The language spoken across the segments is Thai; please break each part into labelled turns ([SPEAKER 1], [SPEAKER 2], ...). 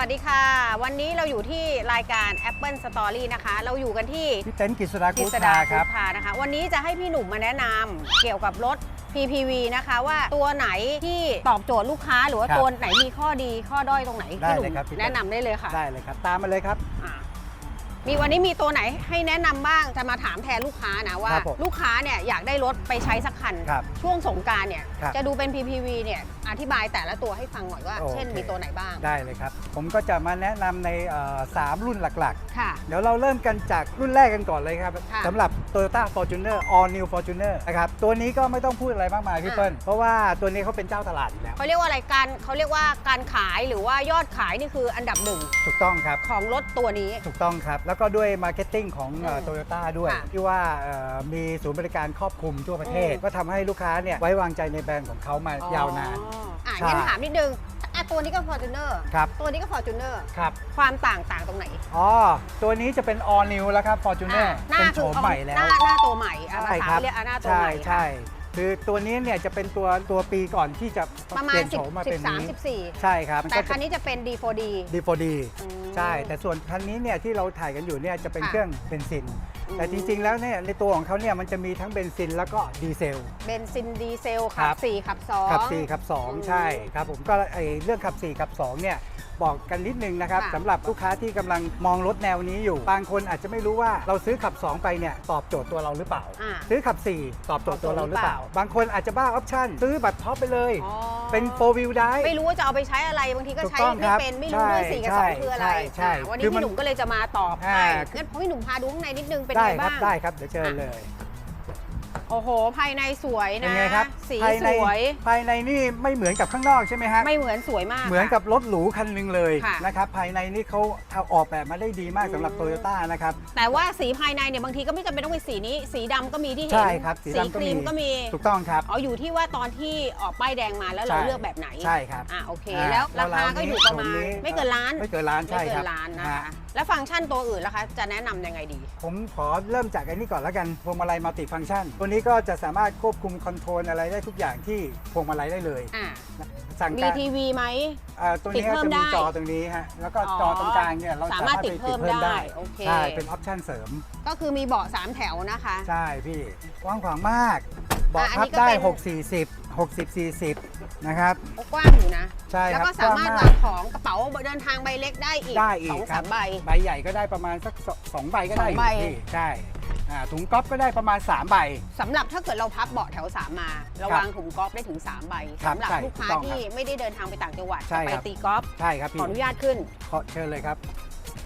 [SPEAKER 1] วัสดีค่ะ วันนี้เราอยู่ที่รายการ Apple Story นะคะ เราอยู่กันที่
[SPEAKER 2] พี่เต็นท์กฤษฎา
[SPEAKER 1] กิ
[SPEAKER 2] กุ
[SPEAKER 1] ษ
[SPEAKER 2] ศ
[SPEAKER 1] ดา
[SPEAKER 2] ลา
[SPEAKER 1] ค
[SPEAKER 2] ค
[SPEAKER 1] รั
[SPEAKER 2] รั
[SPEAKER 1] บบนะคะ วันนี้จะให้พี่หนุ่มมาแนะนำเกี่ยวกับรถ PPV นะคะว่าตัวไหนที่ตอบโจทย์ลูกค้าหรือว่า
[SPEAKER 2] ครับ
[SPEAKER 1] ตัวไหนมีข้อดีข้อด้อยตรงไหน
[SPEAKER 2] ได้
[SPEAKER 1] พี่หนุ่
[SPEAKER 2] เลย
[SPEAKER 1] ม
[SPEAKER 2] ครับพี่
[SPEAKER 1] แนะนำได้เลยค่ะ
[SPEAKER 2] ได้เลยครับ ตามมาเลยครับ
[SPEAKER 1] อะมีวันนี้มีตัวไหนให้แนะนำบ้างจะมาถามแทนลูกค้านะว่า
[SPEAKER 2] ครับผม
[SPEAKER 1] ลูกค้าเนี่ยอยากได้รถไปใช้สักคัน
[SPEAKER 2] ครับ
[SPEAKER 1] ช่วงสงกรารเนี่ย
[SPEAKER 2] ครับ
[SPEAKER 1] จะดูเป็น PPV เนี่ยอธิบายแต่ละตัวให้ฟังหน่อยว่า
[SPEAKER 2] โอเค
[SPEAKER 1] เช่นมีตัวไหนบ้าง
[SPEAKER 2] ได้เลยครับ ผมก็จะมาแนะนำในเอ่อสามรุ่นหลัก
[SPEAKER 1] ค่ะ
[SPEAKER 2] ๆ เดี๋ยวเราเริ่มกันจากรุ่นแรกกันก่อนเลยครับ
[SPEAKER 1] ค่ะ
[SPEAKER 2] สำหรับ Toyota Fortuner All New Fortuner นะครับตัวนี้ก็ไม่ต้องพูดอะไรมากมายพี่
[SPEAKER 1] อ่า
[SPEAKER 2] เปิ้ลเพราะว่าตัวนี้เขาเป็นเจ้าตลาดอยู่แล้ว
[SPEAKER 1] เขาเรียกว่าอะไรการเขาเรียกว่าการขายหรือว่ายอดขายนี่คืออันดับหนึ่ง
[SPEAKER 2] ถูกต้องครับ
[SPEAKER 1] ของรถตัวนี้
[SPEAKER 2] ถูกต้องครับ แล้วก็ด้วยมาร์เก็ตติ้งของ
[SPEAKER 1] อืม
[SPEAKER 2] โตโยต้าด้วย
[SPEAKER 1] ค่ะ
[SPEAKER 2] ที่ว่าเอ่อมีศูนย์บริการครอบคลุมทั่วประเทศ
[SPEAKER 1] อืม
[SPEAKER 2] ก็ทำให้ลูกค้าเนี่ยไว้วางใจในแบรนด์ของเขามายาวนาน
[SPEAKER 1] อ๋ออะ
[SPEAKER 2] ใช่
[SPEAKER 1] งั้นถามนิดนึงอะ ตัวนี้ก็ Fortuner
[SPEAKER 2] ครับ
[SPEAKER 1] ตัวนี้ก็ Fortuner
[SPEAKER 2] ครับ
[SPEAKER 1] ความต่างต่างตรงไหน
[SPEAKER 2] อ๋อ ตัวนี้จะเป็น all new แล้วครับ Fortuner
[SPEAKER 1] อะหน้า
[SPEAKER 2] เป็นโฉ
[SPEAKER 1] คือ
[SPEAKER 2] มใหม่แล้ว
[SPEAKER 1] หน้าหน้าตัวใหม่อะภา
[SPEAKER 2] ใช่
[SPEAKER 1] ษา
[SPEAKER 2] ครับ
[SPEAKER 1] เรียกอะหน้าตัว
[SPEAKER 2] ใช่
[SPEAKER 1] ใหม่
[SPEAKER 2] ใช่คือตัวนี้เนี่ยจะเป็นตัวตัวปีก่อนที่จะ
[SPEAKER 1] ประมา
[SPEAKER 2] เป
[SPEAKER 1] ณ
[SPEAKER 2] ลี่ยนโฉมมา
[SPEAKER 1] 10
[SPEAKER 2] เป็นนี้
[SPEAKER 1] 13 14
[SPEAKER 2] ใช่ครับ
[SPEAKER 1] แต่คันนี้จะเป็น D4D
[SPEAKER 2] ดีโฟดี
[SPEAKER 1] อืม
[SPEAKER 2] ใช่ แต่ส่วนคันนี้เนี่ยที่เราถ่ายกันอยู่เนี่ยจะเป็น
[SPEAKER 1] ค่ะ
[SPEAKER 2] เครื่องเบนซิน
[SPEAKER 1] อืม
[SPEAKER 2] แต่จริง ๆ แล้วเนี่ยในตัวของเขาเนี่ยมันจะมีทั้งเบนซินแล้วก็ดีเซล
[SPEAKER 1] เบนซินดีเซล
[SPEAKER 2] ครั
[SPEAKER 1] ขับบ4 ขับ 2
[SPEAKER 2] ขับ4ขับ
[SPEAKER 1] อืม
[SPEAKER 2] 2ใช่ครับผมก็ไอเรื่องขับ4ขับ2เนี่ยบอกกันนิดนึงนะครับ
[SPEAKER 1] ค่ะ
[SPEAKER 2] สำหรับลูกค้าที่กำลังมองรถแนวนี้อยู่ บางคนอาจจะไม่รู้ว่าเราซื้อขับ 2 ไปเนี่ยตอบโจทย์ตัวเราหรือเปล่า
[SPEAKER 1] อ่า
[SPEAKER 2] ซื้อขับ 4 ตอบโจทย์ตัวเราหรือเปล่า
[SPEAKER 1] ตอบโจทย์หรือเปล่า
[SPEAKER 2] บางคนอาจจะบ้าออปชั่นซื้อบัตรท็อปไปเลย
[SPEAKER 1] อ๋อ
[SPEAKER 2] เป็น4 wheel drive
[SPEAKER 1] ไม่รู้ว่าจะเอาไปใช้อะไรบางทีก็
[SPEAKER 2] ถูก
[SPEAKER 1] ใช้
[SPEAKER 2] ต้อง
[SPEAKER 1] ไม่
[SPEAKER 2] ครับ
[SPEAKER 1] เป็นไม่รู้ด้วย
[SPEAKER 2] ใช่
[SPEAKER 1] สี่กับ
[SPEAKER 2] ใช่
[SPEAKER 1] สองคืออะไร
[SPEAKER 2] ใช่ใช่
[SPEAKER 1] อ่าวันนี้
[SPEAKER 2] คือมัน
[SPEAKER 1] พี่หนุ่มก็เลยจะมาตอบ
[SPEAKER 2] อ่า
[SPEAKER 1] ให้งั้นพี่หนุ่มพาดูข้างในนิดนึงเป็น
[SPEAKER 2] ได้
[SPEAKER 1] ไง
[SPEAKER 2] ครับ
[SPEAKER 1] บ้าง
[SPEAKER 2] ได้ครับเดี๋ยวเชิญเลย
[SPEAKER 1] โอ้โห ภายในสวย
[SPEAKER 2] เป็น
[SPEAKER 1] นะ
[SPEAKER 2] ไงครับ
[SPEAKER 1] สี
[SPEAKER 2] ภาย
[SPEAKER 1] ส
[SPEAKER 2] ใน
[SPEAKER 1] วย
[SPEAKER 2] ภายในนี่ไม่เหมือนกับข้างนอกใช่ไหมฮะ
[SPEAKER 1] ไม่เหมือนสวยมาก
[SPEAKER 2] เหมือนกับ
[SPEAKER 1] ค่ะ
[SPEAKER 2] รถหรูคันหนึ่งเลย
[SPEAKER 1] ค่ะ
[SPEAKER 2] นะครับ ภายในนี่เขาเอาออกแบบมาได้ดีมากสำหรับ
[SPEAKER 1] อืม
[SPEAKER 2] โตโยต้านะครับ
[SPEAKER 1] แต่ว่าสีภายในเนี่ยบางทีก็ไม่จำเป็นต้องเป็นสีนี้ สีดำก็มีที่เห็น
[SPEAKER 2] ใช่ครับสี
[SPEAKER 1] สี
[SPEAKER 2] ดำก็
[SPEAKER 1] ครี
[SPEAKER 2] มี
[SPEAKER 1] มก็มี
[SPEAKER 2] ถูกต้องครับ
[SPEAKER 1] อ๋ออยู่ที่ว่าตอนที่ออกป้ายแดงมาแล้วเรา
[SPEAKER 2] ใช่
[SPEAKER 1] เลือกแบบไหน
[SPEAKER 2] ใช่ครับ
[SPEAKER 1] อ่าโอเค
[SPEAKER 2] อ่า
[SPEAKER 1] แล้วราคา
[SPEAKER 2] แล้ว
[SPEAKER 1] ก็อยู่ประมาณ
[SPEAKER 2] ตรงนี้
[SPEAKER 1] ไม่เกินล้าน
[SPEAKER 2] ไม่เกินล้าน
[SPEAKER 1] ไม่
[SPEAKER 2] ใช่
[SPEAKER 1] เกิ
[SPEAKER 2] ครับ
[SPEAKER 1] นล้านนะ
[SPEAKER 2] ฮ
[SPEAKER 1] คะแล้วฟังก์ชันตัวอื่นล่ะคะ จะแนะนำยังไงดี
[SPEAKER 2] ผมขอเริ่มจากอันนี้ก่อนแล้วกันพวงมาลัยมัลติฟังก์ชัน ตัวนี้ก็จะสามารถควบคุมคอนโทรลอะไรได้ทุกอย่างที่พวงมาลัยได้เลย
[SPEAKER 1] อ่า
[SPEAKER 2] สั่ง
[SPEAKER 1] มี
[SPEAKER 2] การ
[SPEAKER 1] ทีวีไหม
[SPEAKER 2] เอ่อตัว
[SPEAKER 1] ติด
[SPEAKER 2] นี้
[SPEAKER 1] เพิ่
[SPEAKER 2] ก็
[SPEAKER 1] ม
[SPEAKER 2] จะมี
[SPEAKER 1] ได้
[SPEAKER 2] จอตรงนี้ฮะแล้วก็
[SPEAKER 1] อ๋อ
[SPEAKER 2] จอตรงกลางเนี่ยเรา
[SPEAKER 1] สา
[SPEAKER 2] สามา
[SPEAKER 1] รถ
[SPEAKER 2] มารถ
[SPEAKER 1] ติด
[SPEAKER 2] ไป
[SPEAKER 1] เพิ่
[SPEAKER 2] ติด
[SPEAKER 1] ม
[SPEAKER 2] เพิ่ม
[SPEAKER 1] ได้
[SPEAKER 2] ได้
[SPEAKER 1] โอเค
[SPEAKER 2] ใช่เป็นออปชั่นเสริม
[SPEAKER 1] ก็คือมีเบาะสามแถวนะคะ
[SPEAKER 2] ใช่พี่กว้างขวางมากเบาะ
[SPEAKER 1] อะอัน
[SPEAKER 2] พั
[SPEAKER 1] นี้
[SPEAKER 2] บ
[SPEAKER 1] ก็
[SPEAKER 2] ได้
[SPEAKER 1] เป็น
[SPEAKER 2] 6 40 60 40 นะครับ
[SPEAKER 1] โอ้กว้างอยู่นะ
[SPEAKER 2] ใช่
[SPEAKER 1] แล้ว
[SPEAKER 2] ครับ
[SPEAKER 1] ก็สามารถ
[SPEAKER 2] ก
[SPEAKER 1] วา
[SPEAKER 2] ว้
[SPEAKER 1] ง
[SPEAKER 2] ง
[SPEAKER 1] ของกระเป๋าเดินทางใบเล็กได้อีก
[SPEAKER 2] ได้อี
[SPEAKER 1] ส
[SPEAKER 2] ก
[SPEAKER 1] อง
[SPEAKER 2] ครั
[SPEAKER 1] สามใบ
[SPEAKER 2] ใบใหญ่ก็ได้ประมาณสักสสองใบก็ได้
[SPEAKER 1] สอง
[SPEAKER 2] อยู่
[SPEAKER 1] ใบ
[SPEAKER 2] พี่ใช่ อ่าถุงก๊อฟก็ได้ประมาณ 3 ใบ
[SPEAKER 1] สำหรับถ้าเกิดเราพับเบาะแถวสามมา เรา
[SPEAKER 2] ครับ
[SPEAKER 1] วางถุงกอล์ฟได้ถึง 3 ใบ
[SPEAKER 2] ครับ
[SPEAKER 1] สำหรับ
[SPEAKER 2] ใช่
[SPEAKER 1] ลูกค้า
[SPEAKER 2] ถูกต้อง
[SPEAKER 1] ที่ไม่ได้เดินทางไปต่างจังหวัด
[SPEAKER 2] ใช่
[SPEAKER 1] จะไป
[SPEAKER 2] ครับ
[SPEAKER 1] ตีกอล์ฟ
[SPEAKER 2] ใช่ครับ
[SPEAKER 1] ข
[SPEAKER 2] พี่
[SPEAKER 1] ออนุญาตขึ้น
[SPEAKER 2] ขอเชิญเลยครับ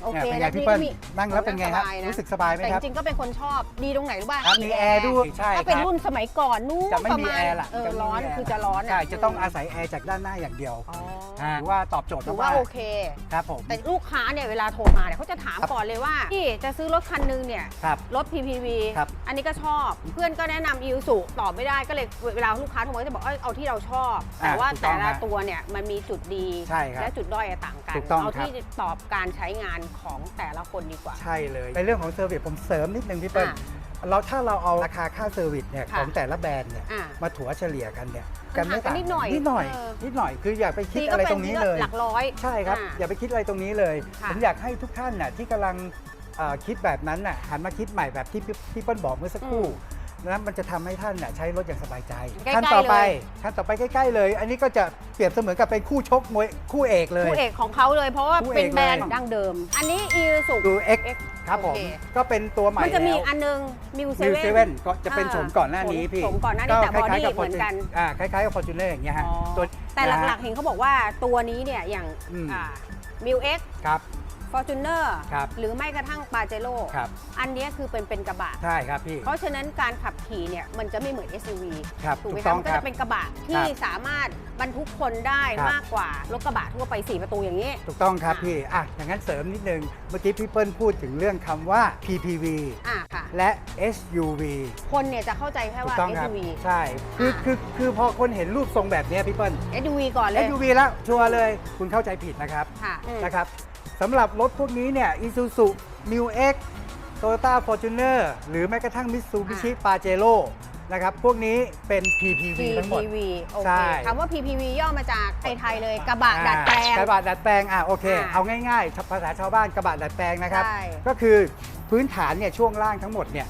[SPEAKER 1] โอเค
[SPEAKER 2] เนี่ยเป็นไง
[SPEAKER 1] แล้ว
[SPEAKER 2] พี่
[SPEAKER 1] นี่
[SPEAKER 2] เปิ้ล
[SPEAKER 1] ก็มี
[SPEAKER 2] นั่งแล้วเป็นไงครับ
[SPEAKER 1] สบายนะ
[SPEAKER 2] รู้สึกสบายไหม
[SPEAKER 1] แต่
[SPEAKER 2] ครับ
[SPEAKER 1] จริงๆก็เป็นคนชอบดีตรงไหนรู้ป่ะ
[SPEAKER 2] ครับมีแอร์ด้วยใช่
[SPEAKER 1] ถ้าเป็น
[SPEAKER 2] ครับ
[SPEAKER 1] รุ่นสมัยก่อนนู้น
[SPEAKER 2] จะไม่
[SPEAKER 1] ประ
[SPEAKER 2] มี
[SPEAKER 1] มาณ
[SPEAKER 2] แอร์ล่ะ
[SPEAKER 1] เออ
[SPEAKER 2] จะไม่มี
[SPEAKER 1] ร้อน
[SPEAKER 2] แร์
[SPEAKER 1] คือจะร้อน
[SPEAKER 2] ใช่จะต้อง
[SPEAKER 1] ม
[SPEAKER 2] อาศัยแอร์จากด้านหน้าอย่างเดียว
[SPEAKER 1] อ๋อ
[SPEAKER 2] อ่าถือว่าตอบโจทย์
[SPEAKER 1] ถือว่า
[SPEAKER 2] มา
[SPEAKER 1] โอกเค
[SPEAKER 2] ๆครับผม
[SPEAKER 1] แต่ลูกค้าเนี่ยเวลาโทรมาเนี่ยเขาจะถาม
[SPEAKER 2] ครับ
[SPEAKER 1] ก่อนเลยว่าพี่จะซื้อรถคันนึงเนี่ย
[SPEAKER 2] ครับ
[SPEAKER 1] รถ PPV
[SPEAKER 2] ครับ
[SPEAKER 1] อันนี้ก็ชอบ เพื่อนก็แนะนำอิวสุตอบไม่ได้ก็เลยเวลาลูกค้าโทรมาก็จะบอกเอ้ยเอาที่เราชอบ แต่ว่า
[SPEAKER 2] ถูกต้
[SPEAKER 1] แต่
[SPEAKER 2] อง
[SPEAKER 1] ละ
[SPEAKER 2] ฮะ
[SPEAKER 1] ตัวเนี่ยมันมีจุดดี
[SPEAKER 2] ใช่ครับ
[SPEAKER 1] และจุดด้อยต่างกัน
[SPEAKER 2] ถูกต้อง
[SPEAKER 1] เอา
[SPEAKER 2] ครับ
[SPEAKER 1] ที่ตอบการใช้งานของแต่ละคนดีกว่า
[SPEAKER 2] ใช่เลย ในเรื่องของเซอร์วิสผมเสริมนิดนึงพี่เปิ้ล
[SPEAKER 1] อะ
[SPEAKER 2] เราถ้าเราเอาราคาค่าเซอร์วิสเนี่ย
[SPEAKER 1] ค่ะ
[SPEAKER 2] ของแต่ละแบรนด์เนี่ย
[SPEAKER 1] อะ
[SPEAKER 2] มาถัวเฉลี่ยกันเนี่ย
[SPEAKER 1] มันห่างกันนิดหน่อย
[SPEAKER 2] นิดหน่อย
[SPEAKER 1] เออ
[SPEAKER 2] นิดหน่อยคืออย่าไปคิด
[SPEAKER 1] ที
[SPEAKER 2] อะไร
[SPEAKER 1] ก็เป็
[SPEAKER 2] ตรงนี้เลย
[SPEAKER 1] หลักร้อย
[SPEAKER 2] ใช่ครับ
[SPEAKER 1] อะ
[SPEAKER 2] อย่าไปคิดอะไรตรงนี้เลย
[SPEAKER 1] ค่ะ
[SPEAKER 2] ผมอยากให้ทุกท่านน่ะที่กำลังเอ่อคิดแบบนั้นน่ะหันมาคิดใหม่แบบที่พี่พี่เปิ้ลบอกเมื่อสักครู่ นั้นมันจะทำให้ท่านน่ะใช้รถอย่างสบายใจ
[SPEAKER 1] ใกล้ๆ
[SPEAKER 2] ขั้นต่อไป
[SPEAKER 1] เลย
[SPEAKER 2] ขั้นต่อไปใกล้ๆเลย อันนี้ก็จะเปรียบเสมือนกับเป็นคู่ชกมวยคู่เอกเลย
[SPEAKER 1] คู่เอกของเขาเลยเพราะว่า
[SPEAKER 2] คู่เอก
[SPEAKER 1] เป็นแบรนด์
[SPEAKER 2] เลย
[SPEAKER 1] ดั้งเดิม อันนี้อิวสุ
[SPEAKER 2] ดู X ครับผม
[SPEAKER 1] โอเค
[SPEAKER 2] ก็เป็นตัวใหม่
[SPEAKER 1] มันจะมี
[SPEAKER 2] แล้ว
[SPEAKER 1] อันนึงมิวเซ
[SPEAKER 2] มิวเซ
[SPEAKER 1] เว่
[SPEAKER 2] เว่
[SPEAKER 1] น
[SPEAKER 2] น ก็จะเป็น
[SPEAKER 1] อ่า
[SPEAKER 2] โฉมก่อนหน้านี้พี่
[SPEAKER 1] โฉมก่อนหน้านี้แต่
[SPEAKER 2] คล้ายๆ
[SPEAKER 1] body
[SPEAKER 2] กับ
[SPEAKER 1] เหมือนกัน
[SPEAKER 2] อ่าคล้ายๆกับฟอร์จูเนอร์อย่างเงี้ยฮะ
[SPEAKER 1] อ๋อ
[SPEAKER 2] ตัว
[SPEAKER 1] แต่ห
[SPEAKER 2] นะ
[SPEAKER 1] ลัก
[SPEAKER 2] ฮะ
[SPEAKER 1] ๆเห็นเขาบอกว่าตัวนี้เนี่ยอย่าง
[SPEAKER 2] อืม
[SPEAKER 1] มิวเอ็ก
[SPEAKER 2] ครับ
[SPEAKER 1] ฟอร์จูเนอร์
[SPEAKER 2] ครับ
[SPEAKER 1] หรือไม่กระทั่งปาเจโร่
[SPEAKER 2] ครับ
[SPEAKER 1] อันเนี้ยคือเป็นเป็นกระบะ
[SPEAKER 2] ใช่ครับพี่
[SPEAKER 1] เพราะฉะนั้นการขับขี่เนี่ยมันจะไม่เหมือน SUV
[SPEAKER 2] ครับ
[SPEAKER 1] ถูกไหม
[SPEAKER 2] ถูก
[SPEAKER 1] คะ
[SPEAKER 2] ต้อง
[SPEAKER 1] มันก็
[SPEAKER 2] ครับ
[SPEAKER 1] จะเป็นกระบะที่
[SPEAKER 2] ครับ
[SPEAKER 1] สามารถบรรทุกคนได้
[SPEAKER 2] ครับ
[SPEAKER 1] มากกว่ารถกระบะทั่วไป4ประตูอย่างนี้
[SPEAKER 2] ถูกต้องครับ
[SPEAKER 1] อะ
[SPEAKER 2] พี่อะอย่างนั้นเสริมนิดนึง เมื่อกี้พี่เปิ้ลพูดถึงเรื่องคำว่า PPV
[SPEAKER 1] อะค่ะ
[SPEAKER 2] และ SUV
[SPEAKER 1] คนเนี่ยจะเข้าใจแค่
[SPEAKER 2] ถูก
[SPEAKER 1] ว่า
[SPEAKER 2] ต้องครับ
[SPEAKER 1] SUV
[SPEAKER 2] ใช่คือ
[SPEAKER 1] อ่า
[SPEAKER 2] คือคือพอคนเห็นรูปทรงแบบเนี้ยพี่เปิ้ล
[SPEAKER 1] SUV ก่อนเลย
[SPEAKER 2] SUV แล้วชัวร์เลยคุณเข้าใจผิดนะครับ
[SPEAKER 1] ค่ะอืม
[SPEAKER 2] นะครับ สำหรับรถพวกนี้เนี่ย Isuzu New X Toyota Fortuner หรือแม้กระทั่ง Mitsubishi Pajero นะครับ พวกนี้เป็น PPV ทั้งหมด
[SPEAKER 1] PPV โอ
[SPEAKER 2] ใช่
[SPEAKER 1] เคคำว่า PPV ย่อมาจากไทยๆเลยกระบะดัดแปลง
[SPEAKER 2] อ่ากระบะดัดแปลงอะโอเค
[SPEAKER 1] อ่า
[SPEAKER 2] เอาง่ายๆ ภาษาชาวบ้านกระบะดัดแปลงนะครับ
[SPEAKER 1] ใช่
[SPEAKER 2] ก็คือพื้นฐานเนี่ยช่วงล่างทั้งหมดเนี่ย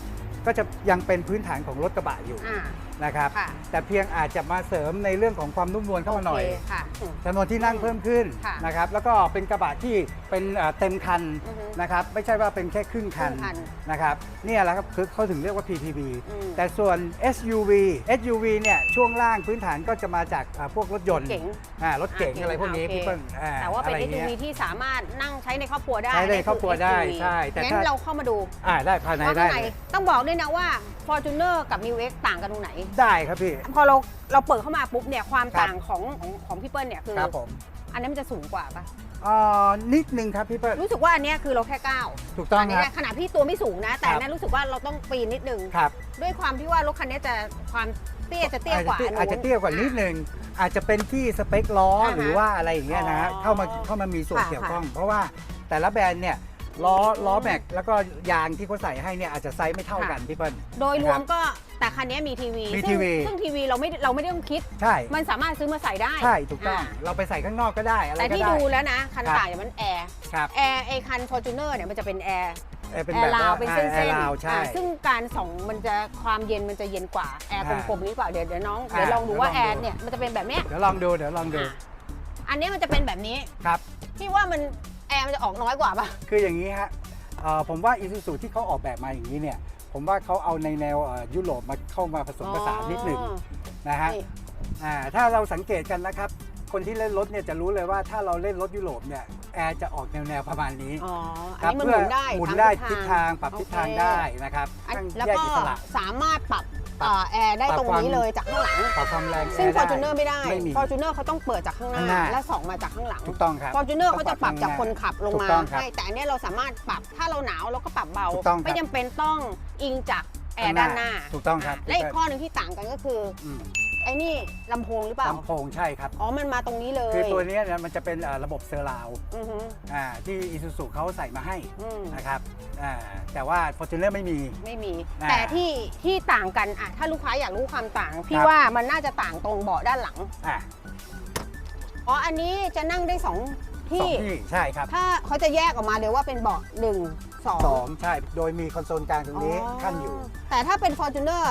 [SPEAKER 2] ก็จะยังเป็นพื้นฐานของรถกระบะอยู่
[SPEAKER 1] อ่า
[SPEAKER 2] นะครับ
[SPEAKER 1] ค่ะ
[SPEAKER 2] แต่เพียงอาจจะมาเสริมในเรื่องของความนุ่มนวลเข้ามาหน่อย
[SPEAKER 1] โเคค่ะอืม
[SPEAKER 2] จำนวนที่นั่งเพิ่มขึ้น
[SPEAKER 1] ค่ะ
[SPEAKER 2] นะครับ แล้วก็เป็นกระบะที่เป็นเอ่อเต็มคัน
[SPEAKER 1] อือฮึ
[SPEAKER 2] นะครับ ไม่ใช่ว่าเป็นแค่ครึ่งคัน
[SPEAKER 1] ครึ่งคัน
[SPEAKER 2] นะครับเนี่ยแหละครับคือเขาถึงเรียกว่า PPV
[SPEAKER 1] อืม
[SPEAKER 2] แต่ส่วน SUV SUV เนี่ยช่วงล่างพื้นฐานก็จะมาจากอ่าพวกรถยนต์
[SPEAKER 1] เก๋ง
[SPEAKER 2] อ่ารถเก๋ง
[SPEAKER 1] อ่า
[SPEAKER 2] อะไรพวกนี้
[SPEAKER 1] โอเค
[SPEAKER 2] พี่เปิ้ลอ่
[SPEAKER 1] แต่ว่าเป็น
[SPEAKER 2] อะไรงี้
[SPEAKER 1] SUV
[SPEAKER 2] ย
[SPEAKER 1] ที่สามารถนั่งใช้ในครอบครัวได้
[SPEAKER 2] ใช้ใน
[SPEAKER 1] นี่
[SPEAKER 2] ครอบครัวได้
[SPEAKER 1] SUV
[SPEAKER 2] ใช่แต่
[SPEAKER 1] งั้
[SPEAKER 2] ถ้า
[SPEAKER 1] นเราเข้ามาดู
[SPEAKER 2] อ่าได้ภายใน
[SPEAKER 1] ว่า
[SPEAKER 2] ได้
[SPEAKER 1] ข้างในต้องบอกด้วยนะว่า Fortuner กับ m i x ต่างกันตรงไหน
[SPEAKER 2] ได้ครับพี่
[SPEAKER 1] พอเราเราเปิดเข้ามาปุ๊บเนี่ยความ
[SPEAKER 2] ครับ
[SPEAKER 1] ต่างของของของพี่เปิ้ลเนี่ยคือ
[SPEAKER 2] ครับผม
[SPEAKER 1] อันนี้มันจะสูงกว่าปะ
[SPEAKER 2] เอ่อนิดนึงครับพี่เปิ้ล
[SPEAKER 1] รู้สึกว่าอันเนี้ยคือเราแค่ก้าว
[SPEAKER 2] ถูกต้อง
[SPEAKER 1] อัน
[SPEAKER 2] ค
[SPEAKER 1] นี้
[SPEAKER 2] รับ
[SPEAKER 1] ขนาดพี่ตัวไม่สูงนะ แต่
[SPEAKER 2] ครับ
[SPEAKER 1] อันนั้นรู้สึกว่าเราต้องปีนนิดนึง
[SPEAKER 2] ครับ
[SPEAKER 1] ด้วยความที่ว่ารถคันนี้จะความเตี้ยจะเตี้ยกว่า
[SPEAKER 2] อาจจะเตี้ยกว่านิดนึง อาจจะเป็นที่สเปคล้อ
[SPEAKER 1] อ่าฮะ
[SPEAKER 2] หรือว่าอะไรอย่างเงี้ยนะฮะ
[SPEAKER 1] อ๋อ
[SPEAKER 2] เข้ามาเข้ามามีส่วน
[SPEAKER 1] ค่ะ
[SPEAKER 2] เกี่ยวข้อง เพราะว่าแต่ละแบรนด์เนี่ย ล้อล้อแม็กแล้วก็ยางที่เขาใส่ให้เนี่ยอาจจะไซส์ไม่เท่ากันพี่เปิ้ล
[SPEAKER 1] โดยรวมก็แต่คันนี้มีทีวี
[SPEAKER 2] มี
[SPEAKER 1] ซึ่ง
[SPEAKER 2] ทีวี
[SPEAKER 1] ซึ่งทีวีเราไม่เราไม่ได้ต้องคิด
[SPEAKER 2] ใช่
[SPEAKER 1] มันสามารถซื้อมาใส่ได้
[SPEAKER 2] ใช่ถูกต้องาเราไปใส่ข้างนอกก็ได้อะไร
[SPEAKER 1] แต่
[SPEAKER 2] ก็
[SPEAKER 1] ที่
[SPEAKER 2] ได้
[SPEAKER 1] ดูแล้วนะ คัน
[SPEAKER 2] ครับ
[SPEAKER 1] ต่างอย่างมันแอร์
[SPEAKER 2] ครับ
[SPEAKER 1] แอร์ไอคัน Fortuner เนี่ยมันจะเป็นแอร์
[SPEAKER 2] เออเป็น
[SPEAKER 1] แอ
[SPEAKER 2] แบบ
[SPEAKER 1] ร์ลาวเป็นเส้น
[SPEAKER 2] แอ
[SPEAKER 1] เส้น
[SPEAKER 2] ร์ลาวใช่
[SPEAKER 1] ซึ่งการส่องมันจะความเย็นมันจะเย็นกว่าแอร์
[SPEAKER 2] อ่าก
[SPEAKER 1] ลมๆนี้กว่าเดี๋ยวเดี๋ยวน้อง
[SPEAKER 2] อ่า
[SPEAKER 1] เดี๋ยวลองดูว่า
[SPEAKER 2] เดี๋
[SPEAKER 1] แอ
[SPEAKER 2] ยวลองดู
[SPEAKER 1] ร์เนี่ยมันจะเป็นแบบเนี้ย
[SPEAKER 2] เดี๋ยวลองดูเดี๋ยวลองดู
[SPEAKER 1] อะอันเนี้ยมันจะเป็นแบบนี้
[SPEAKER 2] ครับ
[SPEAKER 1] ที่ว่ามัน แอร์มันจะออกน้อยกว่าป่ะ
[SPEAKER 2] คืออย่างนี้ฮะเอ่อผมว่าอีซูซูที่เขาออกแบบมาอย่างนี้เนี่ย ผมว่าเขาเอาในแนวเอ่อยุโรปมาเข้ามาผสมผสานนิดหนึ่ง
[SPEAKER 1] อ๋อ
[SPEAKER 2] นะฮะ
[SPEAKER 1] นี่
[SPEAKER 2] อ่าถ้าเราสังเกตกันนะครับ คนที่เล่นรถเนี่ยจะรู้เลยว่าถ้าเราเล่นรถยุโรปเนี่ยแอร์จะออกแนวๆประมาณนี้
[SPEAKER 1] อ๋อ อั
[SPEAKER 2] คนรับ
[SPEAKER 1] นี้มันห
[SPEAKER 2] เพื่
[SPEAKER 1] มุนได้
[SPEAKER 2] หมุน
[SPEAKER 1] ตาม
[SPEAKER 2] ได้
[SPEAKER 1] ทิ
[SPEAKER 2] ทิ
[SPEAKER 1] ศ
[SPEAKER 2] ศ
[SPEAKER 1] ทา
[SPEAKER 2] ทางงปรับทิศทาง
[SPEAKER 1] โอเค
[SPEAKER 2] ได้นะครับ
[SPEAKER 1] อัน
[SPEAKER 2] ทั้ง
[SPEAKER 1] แล้ว
[SPEAKER 2] แยก
[SPEAKER 1] ก็
[SPEAKER 2] อิสระ
[SPEAKER 1] สามารถปรับ
[SPEAKER 2] ปรับ
[SPEAKER 1] เอ่อแอร์ได้
[SPEAKER 2] ปรับ
[SPEAKER 1] ตรง
[SPEAKER 2] ความ
[SPEAKER 1] นี้เลยจากข้างหลัง
[SPEAKER 2] ปรับความแรง
[SPEAKER 1] ซึ่ง
[SPEAKER 2] แอร์ได้
[SPEAKER 1] Fortuner ไม่ได้
[SPEAKER 2] ไม่มี
[SPEAKER 1] Fortuner เขาต้องเปิดจากข้างห
[SPEAKER 2] ข้างห
[SPEAKER 1] น้า
[SPEAKER 2] น้า
[SPEAKER 1] และส่องมาจากข้างหลัง
[SPEAKER 2] ถูกต้องครับ
[SPEAKER 1] Fortuner เขาจะปรับจากคนขับลง
[SPEAKER 2] ถูก
[SPEAKER 1] มา
[SPEAKER 2] ต้องครับ
[SPEAKER 1] ให้แต่อันเนี้ยเราสามารถปรับถ้าเราหนาวเราก็ปรับเบา
[SPEAKER 2] ถูกต้องครับ
[SPEAKER 1] ไม่จำเป็นต้องอิงจากแอร์
[SPEAKER 2] ข้า
[SPEAKER 1] ด้างน
[SPEAKER 2] ห
[SPEAKER 1] ห
[SPEAKER 2] น้า
[SPEAKER 1] น้า
[SPEAKER 2] ถูกต้องครับ
[SPEAKER 1] และอีกข้อหนึ่งที่ต่างกันก็คือ
[SPEAKER 2] อืม
[SPEAKER 1] ไอ้นี่ลำโพงหรือเปล่า
[SPEAKER 2] ลำโพงใช่ครับ
[SPEAKER 1] อ๋อ มันมาตรงนี้เลย
[SPEAKER 2] คือตัวเนี้ยเนี่ยมันจะเป็นเอ่อระบบเซอร์ราว
[SPEAKER 1] อือฮึ
[SPEAKER 2] อ่าที่อีซูซูเขาใส่มาให้
[SPEAKER 1] อืม
[SPEAKER 2] นะครับอ่าแต่ว่า Fortuner ไม่มี
[SPEAKER 1] ไม่มี
[SPEAKER 2] อ่า
[SPEAKER 1] แต่ที่ที่ต่างกันอะถ้าลูกค้าอยากรู้ความต่าง พี่
[SPEAKER 2] ครับ
[SPEAKER 1] ว่ามันน่าจะต่างตรงเบาะด้านหลัง
[SPEAKER 2] อ่า
[SPEAKER 1] อ๋อ อันนี้จะนั่งได้สอง
[SPEAKER 2] ส
[SPEAKER 1] ที่
[SPEAKER 2] องที่ใช่ครับ
[SPEAKER 1] ถ้าเขาจะแยกออกมาเลยว่าเป็นเบาะหนึ่งสอง
[SPEAKER 2] สองใช่ โดยมีคอนโซลกลางตรงนี้ขั้นอยู่
[SPEAKER 1] แต่ถ้าเป็น Fortuner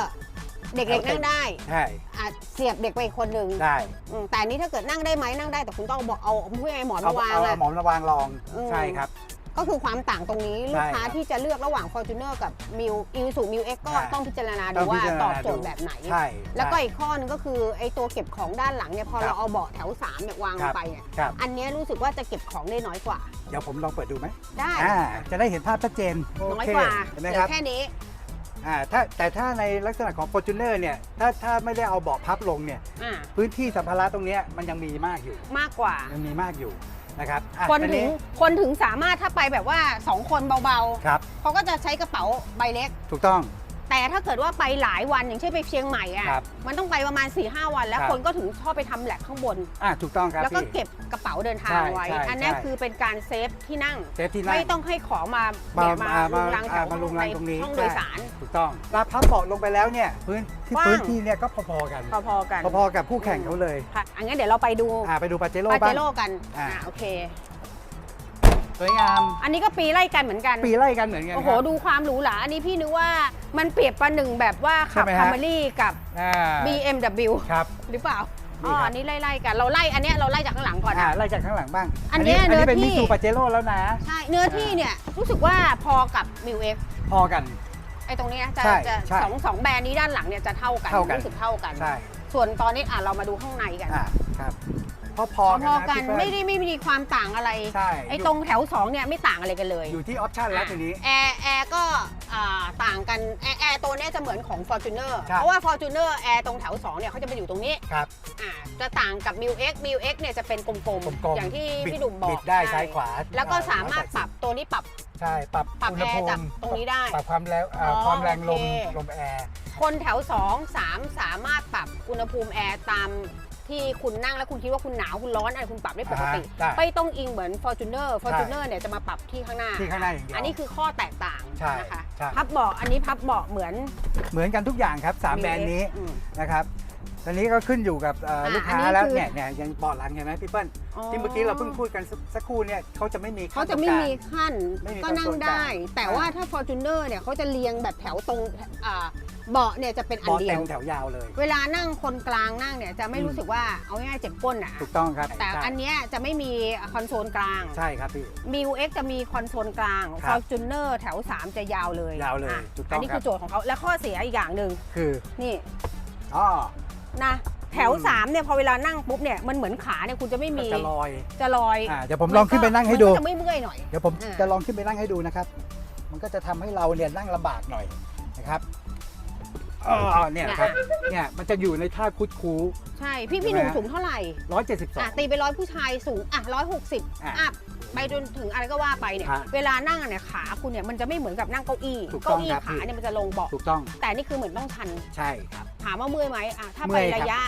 [SPEAKER 1] เด็กๆนั่งได้
[SPEAKER 2] ใช่
[SPEAKER 1] อาจเสียบเด็กไปอีกคนหนึ่ง
[SPEAKER 2] ได้
[SPEAKER 1] อืมแต่อันนี้ถ้าเกิดนั่งได้ไหมนั่งได้แต่คุณต้องบอกเอาผู้ใหญ่หมอน
[SPEAKER 2] เอา
[SPEAKER 1] มาวาง
[SPEAKER 2] เอา
[SPEAKER 1] อะ
[SPEAKER 2] หมอนระวางรอง
[SPEAKER 1] อืม
[SPEAKER 2] ใช่ครับ
[SPEAKER 1] ก็คือความต่างตรงนี้ลูกค้า
[SPEAKER 2] ใช่ครับ
[SPEAKER 1] ที่จะเลือกระหว่าง Fortuner กับ m i l i s u m i l X ก็
[SPEAKER 2] อ่า
[SPEAKER 1] ต้องพิจารณา
[SPEAKER 2] ต้
[SPEAKER 1] ดู
[SPEAKER 2] องพิ
[SPEAKER 1] ว่า
[SPEAKER 2] จารณา
[SPEAKER 1] ตอบโจทย์
[SPEAKER 2] ดู
[SPEAKER 1] แบบไหน
[SPEAKER 2] ใช่
[SPEAKER 1] แล้วก็
[SPEAKER 2] ใช่
[SPEAKER 1] อีกข้อหนึงก็คือไอ้ตัวเก็บของด้านหลังเนี่ยพอ
[SPEAKER 2] ครับ
[SPEAKER 1] เราเอาเบาะแถว3เนี่ยวางล
[SPEAKER 2] ครั
[SPEAKER 1] ง
[SPEAKER 2] บ
[SPEAKER 1] ไปเนี่ย
[SPEAKER 2] ครับ
[SPEAKER 1] อันเนี้ยรู้สึกว่าจะเก็บของได้น้อยกว่า
[SPEAKER 2] เดี๋ยวผมลองเปิดดูไหม
[SPEAKER 1] ได้
[SPEAKER 2] อ่าจะได้เห็นภาพชัดเจน
[SPEAKER 1] น้อย
[SPEAKER 2] โเค
[SPEAKER 1] กว่า
[SPEAKER 2] เห็น
[SPEAKER 1] เห
[SPEAKER 2] ไหม
[SPEAKER 1] ลื
[SPEAKER 2] ครั
[SPEAKER 1] อบ แค่นี้
[SPEAKER 2] อ่าถ้าแต่ถ้าในลักษณะของ Fortuner เนี่ยถ้าถ้าไม่ได้เอาเบาะพับลงเนี่ย
[SPEAKER 1] อ่า
[SPEAKER 2] พื้นที่สัมภาระตรงเนี้ยมันยังมีมากอยู่
[SPEAKER 1] มากกว่า
[SPEAKER 2] ยังมีมากอยู่นะครับอะ
[SPEAKER 1] คน
[SPEAKER 2] อั
[SPEAKER 1] ถึงคนถึงสามารถถ้าไปแบบว่า 2 คนเบา
[SPEAKER 2] ครับ
[SPEAKER 1] ๆเขาก็จะใช้กระเป๋าใบเล็ก
[SPEAKER 2] ถูกต้อง
[SPEAKER 1] แต่ถ้าเกิดว่าไปหลายวันอย่างเช่นไปเชียงใหม่อะ
[SPEAKER 2] ครับ
[SPEAKER 1] มันต้องไปประมาณ4ีหวันแล้ว
[SPEAKER 2] ครับ
[SPEAKER 1] คนก็ถึงชอบไปทำแหลกข้างบน
[SPEAKER 2] อ่าถูกต้องครับ
[SPEAKER 1] แล้วก็
[SPEAKER 2] พี่
[SPEAKER 1] เก็บกระเป๋าเดินทาง
[SPEAKER 2] ใช่
[SPEAKER 1] ไว้
[SPEAKER 2] ใช่
[SPEAKER 1] อันนี้
[SPEAKER 2] ใช่
[SPEAKER 1] คือเป็นการเซฟที่นั่ง
[SPEAKER 2] เซฟที่นั่ง
[SPEAKER 1] ไม่ต้องให้ของมา
[SPEAKER 2] มา
[SPEAKER 1] แบบมา
[SPEAKER 2] อ่า
[SPEAKER 1] ลุ
[SPEAKER 2] มาง
[SPEAKER 1] รังแถ
[SPEAKER 2] อ่าวมาลุงรังตรงนี้
[SPEAKER 1] ห้องโดยสาร
[SPEAKER 2] ใช่ถูกต้องลาพับเบาะลงไปแล้วเนี่ยพื้นที่
[SPEAKER 1] กว้าง
[SPEAKER 2] พื้นที่เนี่ยก็พอๆกัน
[SPEAKER 1] พอๆกัน
[SPEAKER 2] พอๆกับคู่แข่งเขาเลย
[SPEAKER 1] ค่ะอันงั้นเดี๋ยวเราไปดู
[SPEAKER 2] อ่าไปดูปาเจโร่
[SPEAKER 1] ปา
[SPEAKER 2] บ้า
[SPEAKER 1] เจ
[SPEAKER 2] ง
[SPEAKER 1] โร่กัน
[SPEAKER 2] อ่า
[SPEAKER 1] อ่าโอเค
[SPEAKER 2] สวยงาม
[SPEAKER 1] อันนี้ก็ปีไล่กันเหมือนกัน
[SPEAKER 2] ปีไล่กันเหมือนกัน
[SPEAKER 1] โอ้โห
[SPEAKER 2] ครับ
[SPEAKER 1] ดูความหรูหรา อันนี้พี่นึกว่ามันเปรียบประหนึ่งแบบว่าขับ
[SPEAKER 2] ใช่ไหมฮะ
[SPEAKER 1] คัมเมรี่กับ
[SPEAKER 2] อ่า
[SPEAKER 1] BMW
[SPEAKER 2] ครับ
[SPEAKER 1] หรือเปล่า
[SPEAKER 2] นี่
[SPEAKER 1] อ๋อ
[SPEAKER 2] ครับ
[SPEAKER 1] อันนี้ไล่ๆกัน เราไล่อันเนี้ยเราไล่จากข้างหลังก่อน
[SPEAKER 2] อ่า
[SPEAKER 1] นะ
[SPEAKER 2] ไล่จากข้างหลังบ้าง
[SPEAKER 1] อันเนี้ย
[SPEAKER 2] อันนี้เป็น
[SPEAKER 1] เนื้
[SPEAKER 2] มิ
[SPEAKER 1] อที่
[SPEAKER 2] ซูปาเจโร่แล้วนะ
[SPEAKER 1] ใช่ เนื้อที่เนี่ยรู้สึกว่าพอกับ m i l X
[SPEAKER 2] พอกัน
[SPEAKER 1] ไอ้ตรงเนี้ยจะ
[SPEAKER 2] ใช่
[SPEAKER 1] จะ
[SPEAKER 2] ใช่
[SPEAKER 1] สองสองแบรนด์นี้ด้านหลังเนี่ยจะเท่ากัน
[SPEAKER 2] เท่ากัน
[SPEAKER 1] รู้สึกเท่ากัน
[SPEAKER 2] ใช่
[SPEAKER 1] ส่วนตอนนี้อะเรามาดูข้างในกัน
[SPEAKER 2] อ่าครับ พอพ
[SPEAKER 1] พ
[SPEAKER 2] อ
[SPEAKER 1] อ
[SPEAKER 2] กัน
[SPEAKER 1] พอ
[SPEAKER 2] นะ
[SPEAKER 1] กัน
[SPEAKER 2] พี่เปิ้ล
[SPEAKER 1] ไม่ได้ไม่มีความต่างอะไร
[SPEAKER 2] ใช่
[SPEAKER 1] ไอ้ตรงแถวสองเนี่ยไม่ต่างอะไรกันเลย
[SPEAKER 2] อยู่ที่ออปชั่นแล้วทีนี้
[SPEAKER 1] แอร์แอร์ก็อ่าต่างกันแอร์แอร์ตัวเนี้ยจะเหมือนของ Fortuner
[SPEAKER 2] ครับ
[SPEAKER 1] เพราะว่า Fortuner แอร์ตรงแถว2เนี่ยเขาจะไปอยู่ตรงนี้
[SPEAKER 2] ครับ
[SPEAKER 1] อ่าจะต่างกับ m i l X m i l X เนี่ยจะเป็นกลม
[SPEAKER 2] กลมๆ
[SPEAKER 1] อย่างที่
[SPEAKER 2] บิด
[SPEAKER 1] พี่ดุมบอก
[SPEAKER 2] บิดได้
[SPEAKER 1] ใช่
[SPEAKER 2] ซ้ายขวา
[SPEAKER 1] แล้วก็
[SPEAKER 2] อ่
[SPEAKER 1] สามารถปรับตัวนี้ปรับ
[SPEAKER 2] ใช่ปรับ
[SPEAKER 1] ปรับ
[SPEAKER 2] อุณหภู
[SPEAKER 1] แอร์จาก
[SPEAKER 2] มิ
[SPEAKER 1] ตรงนี้ได้
[SPEAKER 2] ปรับความแรงอ่า
[SPEAKER 1] อ๋อ
[SPEAKER 2] ความแรงลม
[SPEAKER 1] โอเค
[SPEAKER 2] ลมแอร์
[SPEAKER 1] คนแถว 2 3 สามารถปรับอุณหภูมิแอร์ตาม ที่คุณนั่งแล้วคุณคิดว่าคุณหนาวคุณร้อนอะไรคุณปรับได้ปกติ
[SPEAKER 2] อ่าฮะได้
[SPEAKER 1] ไม่ต้องอิงเหมือน Fortuner Fortuner เนี่ยจะมาปรับที่ข้างหน้า
[SPEAKER 2] ที่ข้างหน้าอย่างเดียว
[SPEAKER 1] อันนี้คือข้อแตกต่าง
[SPEAKER 2] ใช่ใช่
[SPEAKER 1] นะคะ
[SPEAKER 2] ใช่
[SPEAKER 1] พับเบาะอันนี้พับเบาะเหมือน
[SPEAKER 2] เหมือนกันทุกอย่างครับสามแบรนด์นี้
[SPEAKER 1] อืม
[SPEAKER 2] นะครับ ตอนนี้ก็ขึ้นอยู่กับเอ่อ
[SPEAKER 1] อะ
[SPEAKER 2] ลูก
[SPEAKER 1] อั
[SPEAKER 2] ค้าน
[SPEAKER 1] นี้
[SPEAKER 2] แล้ว
[SPEAKER 1] คือ
[SPEAKER 2] เนี่ยเนี่ยยังเบาะหลังเห็นไหมพี่เปิ้ลที่เมื่อกี้เราเพิ่งพูดกันสักสักครู่เนี่ยเขาจะไม่มี
[SPEAKER 1] เขาจะไม่มีขั้น
[SPEAKER 2] ไม่มี
[SPEAKER 1] ก็นั่ง
[SPEAKER 2] คอนโซลกลาง
[SPEAKER 1] ได้ แต่
[SPEAKER 2] อ่า
[SPEAKER 1] ว่า ถ้า Fortuner เนี่ยเขาจะเรียงแบบแถวตรงอ่าเบาะเนี่ยจะเป็นอัน
[SPEAKER 2] เบาะ
[SPEAKER 1] เดีย
[SPEAKER 2] เต็
[SPEAKER 1] ว
[SPEAKER 2] มแถวยาวเลย
[SPEAKER 1] เวลานั่งคนกลางนั่งเนี่ยจะไม่
[SPEAKER 2] อืม
[SPEAKER 1] รู้สึกว่าเอาง่ายๆเจ็บก้นอะ
[SPEAKER 2] ถูกต้องครับ
[SPEAKER 1] แต่
[SPEAKER 2] ใช่
[SPEAKER 1] อันเนี้ยจะไม่มีคอนโซลกลาง
[SPEAKER 2] ใช่ครับพี่
[SPEAKER 1] มิวเอ็กจะมีคอนโซลกลาง
[SPEAKER 2] ครับ
[SPEAKER 1] Fortuner แถว 3 จะยาวเลย
[SPEAKER 2] ยาวเลย
[SPEAKER 1] อะ
[SPEAKER 2] ถูกต้อง
[SPEAKER 1] อันนี้
[SPEAKER 2] ครั
[SPEAKER 1] คื
[SPEAKER 2] บ
[SPEAKER 1] อโจทย์ของเขาและข้อเสียอีกอย่างหนึ่ง
[SPEAKER 2] คือ
[SPEAKER 1] นี่
[SPEAKER 2] อ๋อ
[SPEAKER 1] นะ แถว
[SPEAKER 2] อืม
[SPEAKER 1] 3เนี่ยพอเวลานั่งปุ๊บเนี่ยมันเหมือนขาเนี่ยคุณจะไม่มี
[SPEAKER 2] จะลอย
[SPEAKER 1] จะลอย
[SPEAKER 2] อ่าเดี๋ยวผมลองขึ้นไปนั่งให้ดู
[SPEAKER 1] มันก็จะไม่เมื่อยหน่อย
[SPEAKER 2] เดี๋ยวผม
[SPEAKER 1] อ่า
[SPEAKER 2] จะลองขึ้นไปนั่งให้ดูนะครับ มันก็จะทำให้เราเนี่ยนั่งลำบากหน่อยนะครับอ๋อเนี่ยครับเนี่ยมันจะอยู่ในท่าคุดคู
[SPEAKER 1] ใช่ พี่พี่หนุ่ม
[SPEAKER 2] ใช่ไหม
[SPEAKER 1] สูงเท่าไหร่
[SPEAKER 2] ร้อยเจ็ดสิบสอ
[SPEAKER 1] อะ
[SPEAKER 2] ง
[SPEAKER 1] ตีไปร้อยผู้ชายสูงอะร้อยหกสิบ
[SPEAKER 2] อะ
[SPEAKER 1] อัพไปจนถึงอะไรก็ว่าไปเนี่ย
[SPEAKER 2] ฮะ
[SPEAKER 1] เวลานั่งเนี่ยขาคุณเนี่ยมันจะไม่เหมือนกับนั่งเก้าอี้
[SPEAKER 2] ถูกต้อง
[SPEAKER 1] เก้าอี้
[SPEAKER 2] ครับ
[SPEAKER 1] ขา
[SPEAKER 2] พี่
[SPEAKER 1] เนี่ยมันจะลงเบาะ
[SPEAKER 2] ถูกต้อง
[SPEAKER 1] แต่นี่คือเหมือนต้องชัน
[SPEAKER 2] ใช่ครับ
[SPEAKER 1] ถามว่าเมื่อยไหมอะถ้า
[SPEAKER 2] เมื่
[SPEAKER 1] ไป
[SPEAKER 2] อยครับ
[SPEAKER 1] ระยะ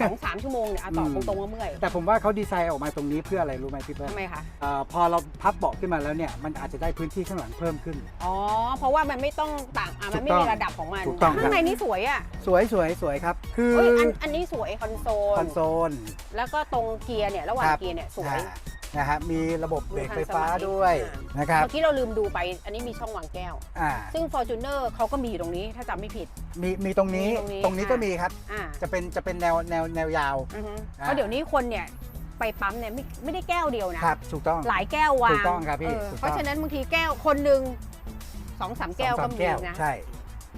[SPEAKER 1] สองสามชั่วโมงเนี่ยอะตอบ
[SPEAKER 2] อืม
[SPEAKER 1] ตรงๆว่าเมื่อย
[SPEAKER 2] แต่ผมว่าเขาดีไซน์ออกมาตรงนี้เพื่ออะไรรู้ไหมพี่เปิ้ล
[SPEAKER 1] ทำไมคะ
[SPEAKER 2] เอ่อพอเราพับเบาะขึ้นมาแล้วเนี่ยมันอาจจะได้พื้นที่ข้างหลังเพิ่มขึ้น
[SPEAKER 1] อ๋อ เพราะว่ามันไม่ต้องต่างอะมันไม่
[SPEAKER 2] ถูกต้อง
[SPEAKER 1] มีระดับของมัน
[SPEAKER 2] ถูกต้องครับ
[SPEAKER 1] ข้างในนี่สวยอะ
[SPEAKER 2] สวยสวยสวยครับ คือ
[SPEAKER 1] เอ้ยอันอันนี้สวยคอนโซล
[SPEAKER 2] คอนโซล
[SPEAKER 1] แล้วก็ตรงเกียร์เนี่ยระหว่าง
[SPEAKER 2] ครับ
[SPEAKER 1] เกียร์เนี่ยสวย
[SPEAKER 2] อ่า นะฮะมีระบบเบรก
[SPEAKER 1] ดูทัน
[SPEAKER 2] ไฟฟ้า
[SPEAKER 1] สมัย
[SPEAKER 2] ด้วย
[SPEAKER 1] อ่าน
[SPEAKER 2] นะครับ
[SPEAKER 1] เมื่อกี้เราลืมดูไป อันนี้มีช่องวางแก้ว
[SPEAKER 2] อ่า
[SPEAKER 1] ซึ่ง Fortuner เขาก็มีอยู่ตรงนี้ถ้าจำไม่ผิด
[SPEAKER 2] มีมีตรงนี้
[SPEAKER 1] มีตรงนี้
[SPEAKER 2] ตรงนี้ก็
[SPEAKER 1] อะ
[SPEAKER 2] มีครับ
[SPEAKER 1] อ่า
[SPEAKER 2] จะเป็นจะเป็นแนวแนวแนวยาว
[SPEAKER 1] อือฮึ
[SPEAKER 2] อ่า
[SPEAKER 1] เพราะเดี๋ยวนี้คนเนี่ยไปปั๊มเนี่ยไม่ไม่ได้แก้วเดียวนะ
[SPEAKER 2] ครับถูกต้อง
[SPEAKER 1] หลายแก้ววาง
[SPEAKER 2] ถูกต้องครับพี่
[SPEAKER 1] เออ
[SPEAKER 2] ถูกต้อง
[SPEAKER 1] เพราะฉะนั้นบางทีแก้วคนหนึ่งสองสามแก้ว
[SPEAKER 2] สอง
[SPEAKER 1] ก็
[SPEAKER 2] สาม
[SPEAKER 1] มี
[SPEAKER 2] แก้ว
[SPEAKER 1] นะ
[SPEAKER 2] ใช่